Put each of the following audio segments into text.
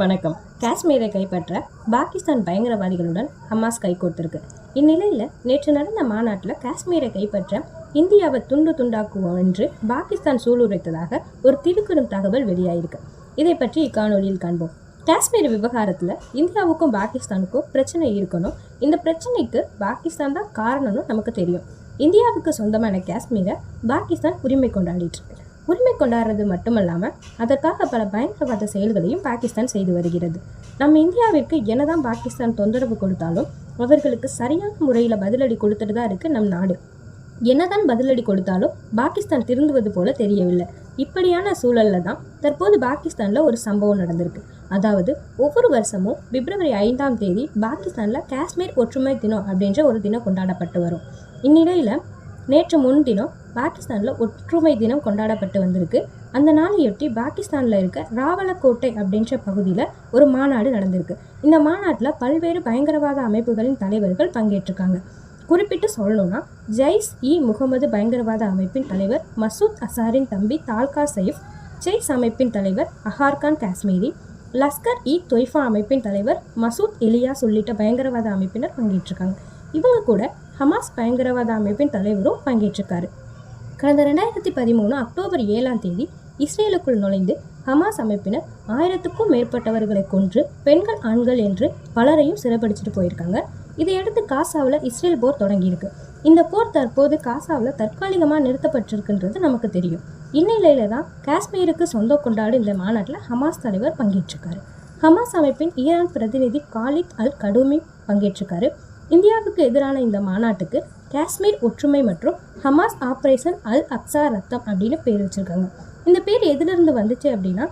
வணக்கம். காஷ்மீரை கைப்பற்ற பாகிஸ்தான் பயங்கரவாதிகளுடன் ஹமாஸ் கைகோர்த்திருக்கு. இந்நிலையில் நேற்று நடந்த மாநாட்டில் காஷ்மீரை கைப்பற்ற இந்தியாவை துண்டு துண்டாக்குவோம் என்று பாகிஸ்தான் சூளுரைத்ததாக ஒரு திருக்குறும் தகவல் வெளியாயிருக்கு. இதை பற்றி இக்காணொலியில் காண்போம். காஷ்மீர் விவகாரத்தில் இந்தியாவுக்கும் பாகிஸ்தானுக்கும் பிரச்சனை இருக்கணும். இந்த பிரச்சனைக்கு பாகிஸ்தான் தான் காரணம்னு நமக்கு தெரியும். இந்தியாவுக்கு சொந்தமான காஷ்மீரை பாகிஸ்தான் உரிமை கொண்டாடிட்டு இருக்கு. உரிமை கொண்டாடுறது மட்டுமல்லாமல் அதற்காக பல பயங்கரவாத செயல்களையும் பாகிஸ்தான் செய்து வருகிறது. நம்ம இந்தியாவிற்கு என்னதான் பாகிஸ்தான் தொந்தரவு கொடுத்தாலும் அவர்களுக்கு சரியான முறையில் பதிலடி கொடுத்துட்டு தான் இருக்குது நம் நாடு. என்னதான் பதிலடி கொடுத்தாலும் பாகிஸ்தான் திருந்துவது போல தெரியவில்லை. இப்படியான சூழலில் தான் தற்போது பாகிஸ்தானில் ஒரு சம்பவம் நடந்திருக்கு. அதாவது ஒவ்வொரு வருஷமும் பிப்ரவரி ஐந்தாம் தேதி பாகிஸ்தானில் காஷ்மீர் ஒற்றுமை தினம் அப்படின்ற ஒரு தினம் கொண்டாடப்பட்டு வரும். இந்நிலையில் நேற்று முன்தினம் பாகிஸ்தானில் ஒற்றுமை தினம் கொண்டாடப்பட்டு வந்திருக்கு. அந்த நாளையொட்டி பாகிஸ்தானில் இருக்க ராவலக்கோட்டை அப்படின்ற பகுதியில் ஒரு மாநாடு நடந்திருக்கு. இந்த மாநாட்டில் பல்வேறு பயங்கரவாத அமைப்புகளின் தலைவர்கள் பங்கேற்றிருக்காங்க. குறிப்பிட்டு சொல்லணும்னா ஜெய்ஸ் இ முகமது பயங்கரவாத அமைப்பின் தலைவர் மசூத் அசாரின் தம்பி தால்கா சைஃப் ஜெய்ஸ் அமைப்பின் தலைவர் அஹார்கான் காஷ்மீரி லஸ்கர் இ தொய்ஃபா அமைப்பின் தலைவர் மசூத் எலியாஸ் உள்ளிட்ட பயங்கரவாத அமைப்பினர் பங்கேற்றிருக்காங்க. இவங்க கூட ஹமாஸ் பயங்கரவாத அமைப்பின் தலைவரும் பங்கேற்றிருக்காரு. கடந்த ரெண்டாயிரத்தி பதிமூணு அக்டோபர் ஏழாம் தேதி இஸ்ரேலுக்குள் நுழைந்து ஹமாஸ் அமைப்பினர் ஆயிரத்துக்கும் மேற்பட்டவர்களை கொன்று பெண்கள் ஆண்கள் என்று பலரையும் சிறப்பிடிச்சிட்டு போயிருக்காங்க. இதையடுத்து காசாவில் இஸ்ரேல் போர் தொடங்கியிருக்கு. இந்த போர் தற்போது காசாவில் தற்காலிகமாக நிறுத்தப்பட்டிருக்குன்றது நமக்கு தெரியும். இந்நிலையில தான் காஷ்மீருக்கு சொந்தம் கொண்டாடும் இந்த மாநாட்டில் ஹமாஸ் தலைவர் பங்கேற்றிருக்காரு. ஹமாஸ் அமைப்பின் ஈரான் பிரதிநிதி காலித் அல் கடூமி பங்கேற்றிருக்காரு. இந்தியாவுக்கு எதிரான இந்த மாநாட்டுக்கு காஷ்மீர் ஒற்றுமை மற்றும் ஹமாஸ் ஆப்ரேஷன் அல் அப்சா ரத்தம் அப்படின்னு பேர் வச்சிருக்காங்க. இந்த பேர் எதிலிருந்து வந்துச்சு அப்படின்னா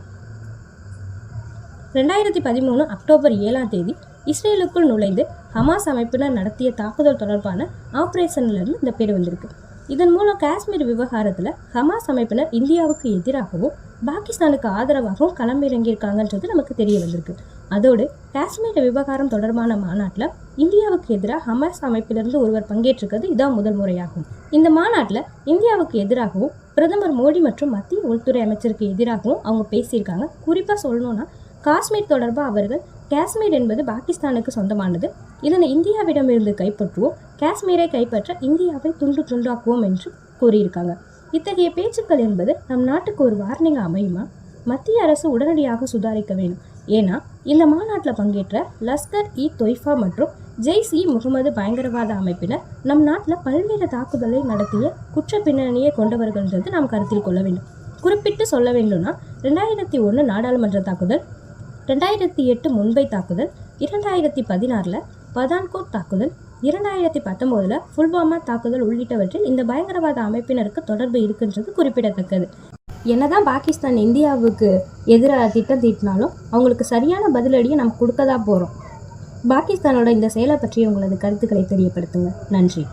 ரெண்டாயிரத்தி பதிமூணு அக்டோபர் ஏழாம் தேதி இஸ்ரேலுக்குள் நுழைந்து ஹமாஸ் அமைப்பினர் நடத்திய தாக்குதல் தொடர்பான ஆப்ரேஷன்லேருந்து இந்த பேர் வந்திருக்கு. இதன் மூலம் காஷ்மீர் விவகாரத்தில் ஹமாஸ் அமைப்பினர் இந்தியாவுக்கு எதிராகவும் பாகிஸ்தானுக்கு ஆதரவாகவும் களமிறங்கியிருக்காங்கன்றது நமக்கு தெரிய வந்திருக்கு. அதோடு காஷ்மீர் விவகாரம் தொடர்பான மாநாட்டில் இந்தியாவுக்கு எதிராக ஹமாஸ் அமைப்பிலிருந்து ஒருவர் பங்கேற்றிருக்கிறது இதான் முதல் முறையாகும். இந்த மாநாட்டில் இந்தியாவுக்கு எதிராகவும் பிரதமர் மோடி மற்றும் மத்திய உள்துறை அமைச்சருக்கு எதிராகவும் அவங்க பேசியிருக்காங்க. குறிப்பாக சொல்லணும்னா காஷ்மீர் தொடர்பாக அவர்கள் காஷ்மீர் என்பது பாகிஸ்தானுக்கு சொந்தமானது. இதனை இந்தியாவிடமிருந்து கைப்பற்றுவோம். காஷ்மீரை கைப்பற்ற இந்தியாவை துண்டு துண்டாக்குவோம் என்று கூறியிருக்காங்க. இத்தகைய பேச்சுக்கள் என்பது நம் நாட்டுக்கு ஒரு வார்னிங் அமையுமா? மத்திய அரசு உடனடியாக சுதாரிக்க வேண்டும். ஏன்னா இந்த மாநாட்டில் பங்கேற்ற லஸ்கர் இ தொய்ஃபா மற்றும் ஜெய்ஸ் இ முகமது பயங்கரவாத அமைப்பினர் நம் நாட்டில் பல்வேறு தாக்குதலை நடத்திய குற்ற பின்னணியை கொண்டவர்கள்ன்றது நாம் கருத்தில் கொள்ள வேண்டும். குறிப்பிட்டு சொல்ல வேண்டும்னா ரெண்டாயிரத்தி ஒன்று நாடாளுமன்ற தாக்குதல் ரெண்டாயிரத்தி எட்டு மும்பை தாக்குதல் இரண்டாயிரத்தி பதினாறில் பதான்கோட் தாக்குதல் இரண்டாயிரத்தி பத்தொம்போதில் புல்வாமா தாக்குதல் உள்ளிட்டவற்றில் இந்த பயங்கரவாத அமைப்பினருக்கு தொடர்பு இருக்குன்றது குறிப்பிடத்தக்கது. என்னதான் பாகிஸ்தான் இந்தியாவுக்கு எதிராக திட்டம் தீட்டினாலும் அவங்களுக்கு சரியான பதிலடியை நம்ம கொடுக்க தான் போகிறோம் பாகிஸ்தானோட இந்த செயலை பற்றி உங்களது கருத்துக்களை தெரியப்படுத்துங்க. நன்றி.